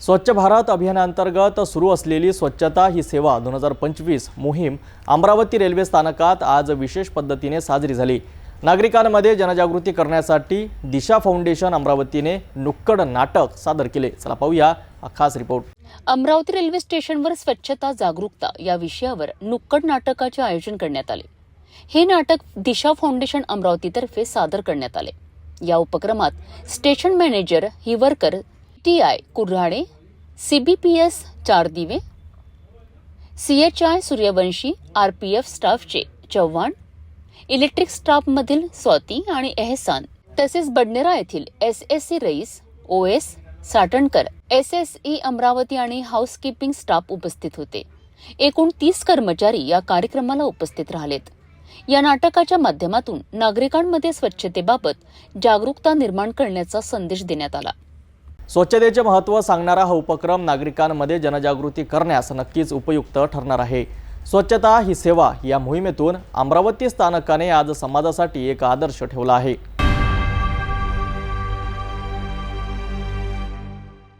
स्वच्छ भारत अभियानांतर्गत सुरू असलेली स्वच्छता ही सेवा दोन हजार पंचवीस मोहीम अमरावती रेल्वे स्थानकात आज विशेष पद्धतीने साजरी झाली. नागरिकांमध्ये जनजागृती करण्यासाठी दिशा फाउंडेशन अमरावतीने नुक्कड नाटक सादर केले. चला पाहूया खास रिपोर्ट. अमरावती रेल्वे स्टेशनवर स्वच्छता जागरूकता या विषयावर नुक्कड नाटकाचे आयोजन करण्यात आले. हे नाटक दिशा फाउंडेशन अमरावतीतर्फे सादर करण्यात आले. या उपक्रमात station manager he worker T I Kurhade C B P S चार दिवे I Suryavanshi R P F स्टाफचे Chavan electric स्टाफमधील स्वाती आणि एहसान तसेच बडनेरा येथील S S C Rais O S Satankar S S E Amravati आणि हाऊसकीपिंग स्टाफ उपस्थित होते. एकूण तीस कर्मचारी या कार्यक्रमाला उपस्थित राहिलेत. या नाटकाच्या माध्यमातून नागरिकांमध्ये स्वच्छतेबाबत जागरूकता निर्माण करण्याचा संदेश देण्यात आला. स्वच्छतेचे महत्त्व सांगणारा हा उपक्रम नागरिकांमध्ये जनजागृती करण्यास नक्कीच उपयुक्त ठरणार आहे. स्वच्छता ही सेवा या मोहिमेतून अमरावती स्थानकाने आज समाजासाठी एक आदर्श ठेवला आहे.